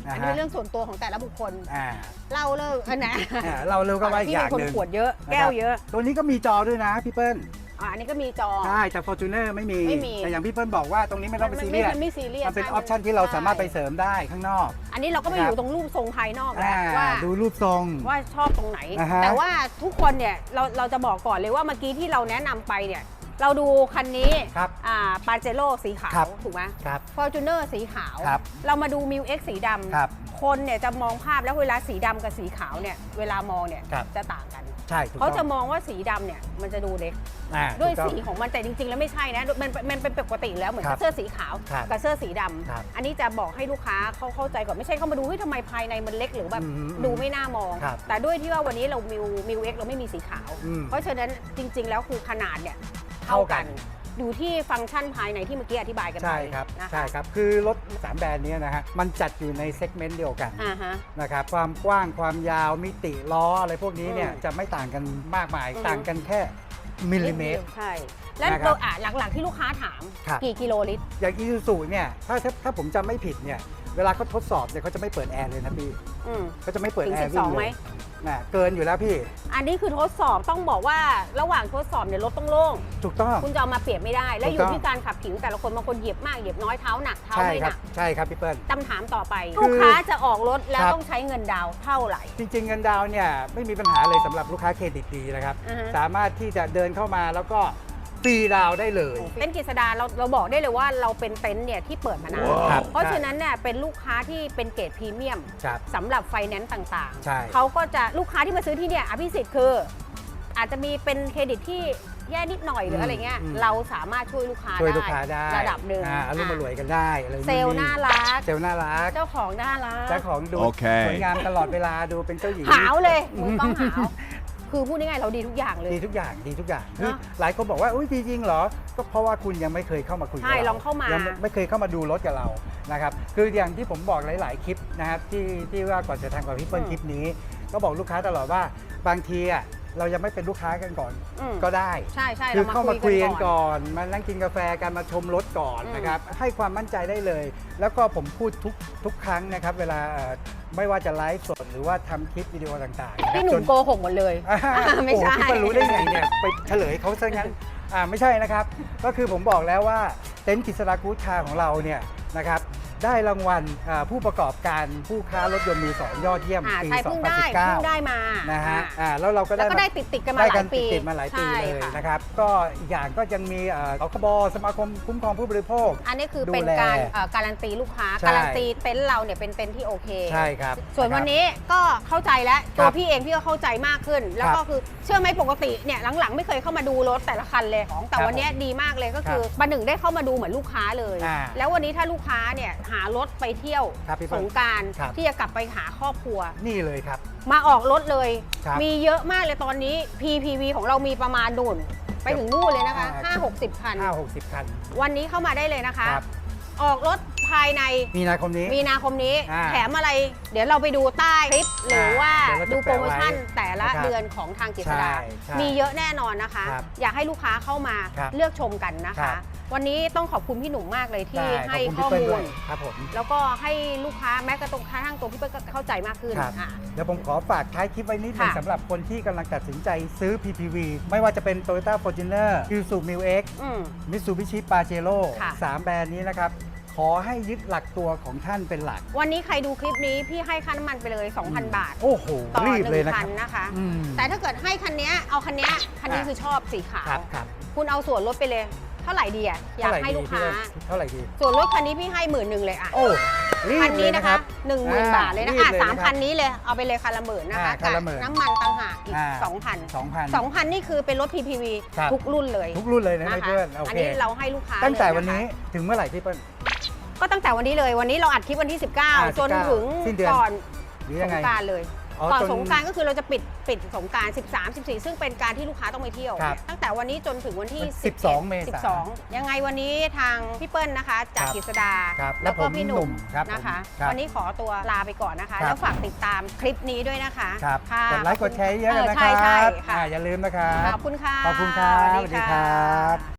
[SPEAKER 2] นะ
[SPEAKER 1] อัน
[SPEAKER 2] ฮะ
[SPEAKER 1] นี้เรื่องส่วนตัวของแต่ละบุคคล
[SPEAKER 2] อ่า
[SPEAKER 1] เล่าเลิกอันไหน
[SPEAKER 2] อ่าเราเร็วก็ว่าอีก
[SPEAKER 1] ที่
[SPEAKER 2] อย่าง
[SPEAKER 1] มีคน
[SPEAKER 2] หนึ่ง
[SPEAKER 1] ขวดเยอะ
[SPEAKER 2] นะครับ
[SPEAKER 1] แก้วเยอะ
[SPEAKER 2] ตัวนี้ก็มีจอด้วยนะพี่เปิ้ล
[SPEAKER 1] อะอันนี้ก็มีจอ
[SPEAKER 2] ใช่แต่ Fortuner ไม่มี
[SPEAKER 1] ไม่มี
[SPEAKER 2] แต่อย่างพี่เปิ้ลบอกว่าตรงนี้ไม่ต้องไปซีเรียส
[SPEAKER 1] มันไม่ซีเรียส
[SPEAKER 2] มันเป็นอ
[SPEAKER 1] ใช่
[SPEAKER 2] อปชันที่เราสามารถไป
[SPEAKER 1] ใช่
[SPEAKER 2] เสริมได้ข้างนอก
[SPEAKER 1] อันนี้เราก็ไป
[SPEAKER 2] นะครับ
[SPEAKER 1] อยู่ตรงรูปทรงภายนอกแล้ว
[SPEAKER 2] อ่า
[SPEAKER 1] ว่า
[SPEAKER 2] ดูรูปทรง
[SPEAKER 1] ว่าชอบตรงไหน
[SPEAKER 2] อ่าฮะ
[SPEAKER 1] แต่ว่าทุกคนเนี่ยเราเราจะบอกก่อนเลยว่าเมื่อกี้ที่เราแนะนำไปเนี่ย เราดูคันนี้
[SPEAKER 2] ครับ
[SPEAKER 1] อ่าปาเจโร่สีขา
[SPEAKER 2] ครั
[SPEAKER 1] ว
[SPEAKER 2] บ
[SPEAKER 1] ถูกไหม
[SPEAKER 2] ครับ
[SPEAKER 1] ฟอร์จูเนอร์สีขาว
[SPEAKER 2] ครับ
[SPEAKER 1] เรามาดูมิวเอ็กสีดำ
[SPEAKER 2] ครับ
[SPEAKER 1] คนเนี่ยจะมองภาพแล้วเวลาสีดำกับสีขาวเนี่ย เวลามองเนี่ย
[SPEAKER 2] ครับ
[SPEAKER 1] จะต่างกัน
[SPEAKER 2] ใช่ถูก
[SPEAKER 1] เขา
[SPEAKER 2] ต้
[SPEAKER 1] จะ
[SPEAKER 2] อง
[SPEAKER 1] มองว่าสีดำเนี่ยมันจะดูเล็ก
[SPEAKER 2] อ่า
[SPEAKER 1] ด้วย
[SPEAKER 2] ถูกต้อง
[SPEAKER 1] สีของมันแต่จริง ๆ แล้วไม่ใช่นะมันมันเป็นปกติอยู่แล้วเหมือน
[SPEAKER 2] ครั
[SPEAKER 1] กับบเสื้อสีขาว
[SPEAKER 2] ครับ
[SPEAKER 1] กับเสื้อสีดำ
[SPEAKER 2] ครับ
[SPEAKER 1] อันนี้จะบอกให้ลูกค้าเขาเข้าใจก่อนไม่ใช่เข้ามาดูเฮ้ยทำไมภายในมันเล็กหรือแบบ
[SPEAKER 2] อืม
[SPEAKER 1] ดูไม่น่ามอง
[SPEAKER 2] ครับ
[SPEAKER 1] แต่ด้วยที่ว่าวันนี้เรามิวมิวเอ็กเราไม่มีสีขาว
[SPEAKER 2] อืม
[SPEAKER 1] เพราะฉะนั้นจริง ๆ แล้วคือขนาดเนี่ย
[SPEAKER 2] เท่า
[SPEAKER 1] เท่า
[SPEAKER 2] กั
[SPEAKER 1] กัน นอยู่ที่ฟังก์ชันภายในที่เมื่อกี้อธิบายกันไป
[SPEAKER 2] ใช่ครับ
[SPEAKER 1] นะคะ
[SPEAKER 2] ใช่ครับ คือรถสามแบรนด์เนี้นะฮะมันจัดอยู่ในเซกเมนต์เดียวกัน
[SPEAKER 1] อ่าฮะ
[SPEAKER 2] นะครับความกว้างความยาวมิติล้ออะไรพวกนี้เนี่ย
[SPEAKER 1] อืม
[SPEAKER 2] จะไม่ต่างกันมากมาย
[SPEAKER 1] อือฮึ
[SPEAKER 2] ต่างกันแค่มิลลิเมตร
[SPEAKER 1] ใช่ แล้ว
[SPEAKER 2] นะครับ
[SPEAKER 1] ตัวอะหลักๆที่ลูกค้าถาม
[SPEAKER 2] ครับ
[SPEAKER 1] กี่กิโลลิตร
[SPEAKER 2] อย่างอีซูซูเนี่ยถ้าถ้าถ้าผมจำไม่ผิดเนี่ยเวลาเขาทดสอบเนี่ยเขาจะไม่เปิดแอร์เลยนะพี่
[SPEAKER 1] อืม
[SPEAKER 2] เขาจะไม่เปิด
[SPEAKER 1] ถึง
[SPEAKER 2] แอร์วิ่ง
[SPEAKER 1] 12ไห
[SPEAKER 2] เล
[SPEAKER 1] ม
[SPEAKER 2] ยนะเกินอยู่แล้วพี่
[SPEAKER 1] อันนี้คือทดสอบต้องบอกว่าระหว่างทดสอบเนี่ยรถต้องโล่ง
[SPEAKER 2] ถูกต้อง
[SPEAKER 1] คุณจะเอามาเปรียบไม่ได้ และ
[SPEAKER 2] ถู
[SPEAKER 1] อกยู่
[SPEAKER 2] ต้อง
[SPEAKER 1] ที่การขับขี่ของแต่ละคนบางคนเหยียบมากเหยียบน้อยเท้าหนักเท้า
[SPEAKER 2] ใช่
[SPEAKER 1] ไม่
[SPEAKER 2] ค
[SPEAKER 1] ห
[SPEAKER 2] รับ
[SPEAKER 1] นัก
[SPEAKER 2] ใช่ครับพี่เปิ้ล
[SPEAKER 1] คำถามต่อไป
[SPEAKER 2] คือ
[SPEAKER 1] ลูกค้าจะออกรถแล้ว
[SPEAKER 2] ครับ
[SPEAKER 1] ต้องใช้เงินดาวน์เท่าไหร่
[SPEAKER 2] จริง ๆ เงินดาวน์เนี่ยไม่มีปัญหาเลยสำหรับลูกค้าเครดิตดีนะครับ
[SPEAKER 1] อือฮะ
[SPEAKER 2] สามารถที่จะเดินเข้ามาแล้วก็ ฟรีดาวน์ได้เลย
[SPEAKER 1] เต็นท์กฤษดาเราเราบอกได้เลยว่าเราเป็นเต็นท์เนี่ยที่เปิดมานาน
[SPEAKER 2] ครับ
[SPEAKER 1] เพราะฉะนั้นเนี่ยเป็นลูกค้าที่เป็นเกรดพรีเมียม
[SPEAKER 2] ครับ
[SPEAKER 1] สำหรับไฟแนนซ์ต่าง
[SPEAKER 2] ใช่
[SPEAKER 1] ๆ เขาก็จะลูกค้าที่มาซื้อที่เนี่ยอภิสิทธิ์คือ อาจจะมีเป็นเครดิตที่แย่นิดหน่อยหรืออะไรเงี้ย
[SPEAKER 2] อืม
[SPEAKER 1] เราสามารถช่วยลูกค้า
[SPEAKER 2] ช่วย
[SPEAKER 1] ได้
[SPEAKER 2] ลูกค้าได้
[SPEAKER 1] ระดับหนึ่ง
[SPEAKER 2] อ่าอารมณ์มารวยกันได้อะไร
[SPEAKER 1] เซลล์น่ารัก
[SPEAKER 2] เซลล์น่ารัก
[SPEAKER 1] เจ้าของน่ารัก
[SPEAKER 2] เจ้าของดู
[SPEAKER 3] โอเค
[SPEAKER 2] สวยงามตลอดเวลาดูเป็นเจ้าหญิง
[SPEAKER 1] หาวเลยคุณต้องหาว คือพูดง่ายๆเราดีทุกอย่างเลย
[SPEAKER 2] ดีทุกอย่างดีทุกอย่างคือ
[SPEAKER 1] เนอะ
[SPEAKER 2] หลายคนบอกว่าอุ้ยดีจริงเหรอ ก็เพราะว่าคุณยังไม่เคยเข้ามาคุยกับ
[SPEAKER 1] ใช่
[SPEAKER 2] เรา
[SPEAKER 1] ลองเข้ามายั
[SPEAKER 2] งไม่เคยเข้ามาดูรถกับเรานะครับคืออย่างที่ผมบอกหลาย ๆ คลิปนะครับที่ที่ว่าก่อนจะทำกับพี่เปิ้ล
[SPEAKER 1] อืม
[SPEAKER 2] คลิปนี้ ก็บอกลูกค้าตลอดว่าบางทีอะเรายังไม่เป็นลูกค้ากันก่อน
[SPEAKER 1] อืม
[SPEAKER 2] ก็ได้
[SPEAKER 1] ใช่ใช่
[SPEAKER 2] คือ
[SPEAKER 1] เรา
[SPEAKER 2] เข้า
[SPEAKER 1] มา
[SPEAKER 2] มา
[SPEAKER 1] คุ
[SPEAKER 2] คุ
[SPEAKER 1] ย
[SPEAKER 2] ย
[SPEAKER 1] กั
[SPEAKER 2] กันน
[SPEAKER 1] ก่อน
[SPEAKER 2] ก่อน มานั่งกินกาแฟกันมาชมรถก่อน
[SPEAKER 1] อืม
[SPEAKER 2] นะครับให้ความมั่นใจได้เลย แล้วก็ผมพูดทุกทุกครั้งนะครับ เวลาเอ่อ ไม่ว่าจะไลฟ์สดหรือว่าทำคลิปวิดีโอต่างๆะครับ
[SPEAKER 1] พี่หนุ่ม
[SPEAKER 2] จ
[SPEAKER 1] โกหกหมดเลย
[SPEAKER 2] อ่า
[SPEAKER 1] ไม่ใช่
[SPEAKER 2] โอ้พี่เปิ้ลรู้ได้ไงเนี่ยไปเฉลยเขาซะงั้นอ่าไม่ใช่นะครับ ก็คือผมบอกแล้วว่าเต็นท์กิษรากูดคาร์ของเราเนี่ยนะครับ ได้รางวัลอ่าผู้ประกอบการผู้ค้ารถยนต์มือสองยอดเยี่ยม
[SPEAKER 1] อ่า
[SPEAKER 2] ปี
[SPEAKER 1] ใช่เพิ่งได้เพิ่งได้
[SPEAKER 2] 2019
[SPEAKER 1] มา
[SPEAKER 2] นะฮะ
[SPEAKER 1] อ่า
[SPEAKER 2] อ่าแล้วเราก็
[SPEAKER 1] แล้ว
[SPEAKER 2] ได้
[SPEAKER 1] ก็
[SPEAKER 2] มา
[SPEAKER 1] ได้ติดติดๆกันมา
[SPEAKER 2] ได้
[SPEAKER 1] หลา
[SPEAKER 2] กั
[SPEAKER 1] ย
[SPEAKER 2] น
[SPEAKER 1] ปี
[SPEAKER 2] ติดๆมาหลายปี
[SPEAKER 1] ใช่
[SPEAKER 2] เลย
[SPEAKER 1] ค่ะ
[SPEAKER 2] นะครับก็อีกอย่างก็ยังมีเอ่อสคบสมาคมคุ้มครองผู้บริโภค
[SPEAKER 1] อันนี้คือ
[SPEAKER 2] ดู
[SPEAKER 1] เป็น
[SPEAKER 2] แล
[SPEAKER 1] การเอ่อการันตีลูกค้า
[SPEAKER 2] ใช่
[SPEAKER 1] การันตีเต็นท์เราเนี่ยเป็นเต็นท์ที่โอเค
[SPEAKER 2] ใช่ครับ
[SPEAKER 1] ส่วนวันนี้ก็เข้าใจแล้ว
[SPEAKER 2] ค
[SPEAKER 1] ตั
[SPEAKER 2] รั
[SPEAKER 1] ว
[SPEAKER 2] บ
[SPEAKER 1] พี่เองพี่ก็เข้าใจมากขึ้น แล้ว
[SPEAKER 2] ครับ
[SPEAKER 1] ก็คือเชื่อไหมปกติเนี่ยหลังๆ ไม่เคยเข้ามาดูรถแต่ละคันเลยของแต่
[SPEAKER 2] ครับ
[SPEAKER 1] วันนี้ดีมากเลยก็คือบันหนึ่งได้เข้ามาดูเหมือนลูกค้าเลย
[SPEAKER 2] อ่า
[SPEAKER 1] แล้ววันนี้ถ้าลูกค้าเนี่ยหารถไปเที่ยว
[SPEAKER 2] ครับพี่
[SPEAKER 1] ส
[SPEAKER 2] เปิ้ล
[SPEAKER 1] งกราร
[SPEAKER 2] ครับ
[SPEAKER 1] ที่จะกลับไปหาครอบครัว
[SPEAKER 2] นี่เลยครับ
[SPEAKER 1] มาออกรถเลย
[SPEAKER 2] ครับ
[SPEAKER 1] มีเยอะมากเลยตอนนี้ PPV ของเรามีประมาณนุ่น ไปถึงนู่นเลยนะคะ
[SPEAKER 2] อ่า
[SPEAKER 1] 5 60คัน
[SPEAKER 2] 5 60 คัน
[SPEAKER 1] วันนี้เข้ามาได้เลยนะคะ
[SPEAKER 2] ครับ
[SPEAKER 1] ออกรถภายใน
[SPEAKER 2] มีนาคมนี้
[SPEAKER 1] มีนาคมนี้
[SPEAKER 2] อ่า
[SPEAKER 1] แถมอะไร เดี๋ยวเราไปดูใต้คลิป หรือว่า
[SPEAKER 2] เดี๋ยวเราจะ
[SPEAKER 1] ดูโปรโมชั่น
[SPEAKER 2] แปะไว้
[SPEAKER 1] แต่ละ
[SPEAKER 2] นะครับ
[SPEAKER 1] เดือนของทางกิจสดา
[SPEAKER 2] ใช่ใช่
[SPEAKER 1] มีเยอะแน่นอนนะคะ
[SPEAKER 2] ครับ
[SPEAKER 1] อยากให้ลูกค้าเข้ามา
[SPEAKER 2] ครับ
[SPEAKER 1] เลือกชมกันนะ
[SPEAKER 2] ครั
[SPEAKER 1] คะ
[SPEAKER 2] บ
[SPEAKER 1] วันนี้ต้องขอบคุณพี่หนุ่มมากเลยที่
[SPEAKER 2] ได้
[SPEAKER 1] ให้
[SPEAKER 2] ขอบคุณ
[SPEAKER 1] ข้อ
[SPEAKER 2] พี่เปิ้ล
[SPEAKER 1] มู
[SPEAKER 2] ด้ว
[SPEAKER 1] ล
[SPEAKER 2] ยครับผม
[SPEAKER 1] แล้วก็ให้ลูกค้าแม้กระทั่งทั้งตัวพี่เปิ้ลก็เข้าใจมากขึ้น
[SPEAKER 2] ครับ
[SPEAKER 1] ค่ะ
[SPEAKER 2] เดี๋ยวผมขอฝากท้ายคลิปไว้นิดนึง
[SPEAKER 1] ค่ะ
[SPEAKER 2] สำหรับคนที่กำลังตัดสินใจซื้อ PPV ไม่ว่าจะเป็น Toyota Fortuner Isuzu m i l X
[SPEAKER 1] อืม
[SPEAKER 2] Mitsubishi Pajero
[SPEAKER 1] ค่ะ
[SPEAKER 2] สามแบรนด์นี้นะครับ ขอให้ยึดหลักตัวของท่านเป็นหลัก
[SPEAKER 1] วันนี้ใครดูคลิปนี้พี่ให้ค่าน้ำมันไปเลย 2,000 บาท
[SPEAKER 2] โอ้โห
[SPEAKER 1] ต่อ
[SPEAKER 2] รีบ
[SPEAKER 1] ห
[SPEAKER 2] เลย
[SPEAKER 1] นึ่ง
[SPEAKER 2] นะค
[SPEAKER 1] คั
[SPEAKER 2] รับ
[SPEAKER 1] นนะคะ
[SPEAKER 2] อืม
[SPEAKER 1] แต่ถ้าเกิดให้คันเนี้ยเอาคันเนี้ยคันนี้
[SPEAKER 2] อะ
[SPEAKER 1] คือชอบสีขาว
[SPEAKER 2] ครับครับ
[SPEAKER 1] คุณเอาส่วนลดไปเลยเท่าไหร่ดีอะอยาก
[SPEAKER 2] เท่ไหร่
[SPEAKER 1] ให้
[SPEAKER 2] ดี
[SPEAKER 1] ลูกค้า
[SPEAKER 2] พี่เท่าไหร่ดี
[SPEAKER 1] ส่วนลดคันนี้พี่ให้หมื่นหนึ่งเลยอะ
[SPEAKER 2] โอ้รี
[SPEAKER 1] คั
[SPEAKER 2] บ
[SPEAKER 1] น
[SPEAKER 2] เล
[SPEAKER 1] นี้
[SPEAKER 2] ย
[SPEAKER 1] นะ
[SPEAKER 2] นะค
[SPEAKER 1] คะ
[SPEAKER 2] รับ
[SPEAKER 1] หนึ่งหมื่น
[SPEAKER 2] อ่า
[SPEAKER 1] บาทเลยนะ
[SPEAKER 2] รี
[SPEAKER 1] อะ
[SPEAKER 2] บเลย
[SPEAKER 1] สาม
[SPEAKER 2] นะครับ
[SPEAKER 1] พันนี้เลยเอาไปเลยคันละหมื่นนะคะ
[SPEAKER 2] อ่าคันละหมื่น
[SPEAKER 1] น้ำมันต่างหากอีก
[SPEAKER 2] อ่า
[SPEAKER 1] สองพัน
[SPEAKER 2] 2,000
[SPEAKER 1] สองพันนี่คือเป็นรถ PPV
[SPEAKER 2] ครับ
[SPEAKER 1] ทุกรุ่นเลย
[SPEAKER 2] ทุกรุ่นเลยนะ
[SPEAKER 1] นะ
[SPEAKER 2] พี่
[SPEAKER 1] คะ
[SPEAKER 2] เพื่อนโอ
[SPEAKER 1] อัน
[SPEAKER 2] เค
[SPEAKER 1] นี้เราให้ลูกค้า
[SPEAKER 2] ตั้งแต่
[SPEAKER 1] เลยะคะ
[SPEAKER 2] วันนี้ถึงเมื่อไหร่พี่เปิ้ล
[SPEAKER 1] ก็ตั้งแต่วันนี้เลยวันนี้เราอัดคลิปวันที่
[SPEAKER 2] อ่า
[SPEAKER 1] 19 จน
[SPEAKER 2] 19
[SPEAKER 1] ถึง
[SPEAKER 2] สิ้นเดือน
[SPEAKER 1] ก่อน
[SPEAKER 2] หรือ
[SPEAKER 1] ส
[SPEAKER 2] ยัง
[SPEAKER 1] ง
[SPEAKER 2] ไง
[SPEAKER 1] กรารเลย
[SPEAKER 2] อ๋อ
[SPEAKER 1] ก่อน
[SPEAKER 2] จน
[SPEAKER 1] สงกรารก็คือเราจะปิด ปิดสงกราร 13 14 ซึ่งเป็นการที่ลูกค้าต้องไปเที่ยว
[SPEAKER 2] ครับ
[SPEAKER 1] ตั้งแต่วันนี้จนถึงวันที่
[SPEAKER 2] 12เมษายน
[SPEAKER 1] 12 ยังไงวันนี้ทางพี่เปิ้ลนะคะ จาก
[SPEAKER 2] ครับ
[SPEAKER 1] กิษดา
[SPEAKER 2] ครับ
[SPEAKER 1] แล้วก็
[SPEAKER 2] และผม
[SPEAKER 1] พี่ห
[SPEAKER 2] หนุ่
[SPEAKER 1] นุ่ม
[SPEAKER 2] มครับ
[SPEAKER 1] นะคะ
[SPEAKER 2] ผมครับ
[SPEAKER 1] วันนี้ขอตัวลาไปก่อนนะคะ
[SPEAKER 2] ครับ
[SPEAKER 1] แล้วฝากติดตามคลิปนี้ด้วยนะคะ
[SPEAKER 2] ครับ
[SPEAKER 1] ค่ะ
[SPEAKER 2] กดไลค์กดแชร์เยอะๆ
[SPEAKER 1] เออ
[SPEAKER 2] นะค
[SPEAKER 1] ใช่
[SPEAKER 2] รั
[SPEAKER 1] ใช่
[SPEAKER 2] บ
[SPEAKER 1] ค่ะ
[SPEAKER 2] อ่าอย่าลืมนะครับ
[SPEAKER 1] ขอบคุณค่ะ
[SPEAKER 2] ขอบคุณครับ
[SPEAKER 1] ส
[SPEAKER 2] ส
[SPEAKER 1] วั
[SPEAKER 2] วั
[SPEAKER 1] ส
[SPEAKER 2] ส
[SPEAKER 1] ดี
[SPEAKER 2] ดี
[SPEAKER 1] ค่ะ
[SPEAKER 2] ครับ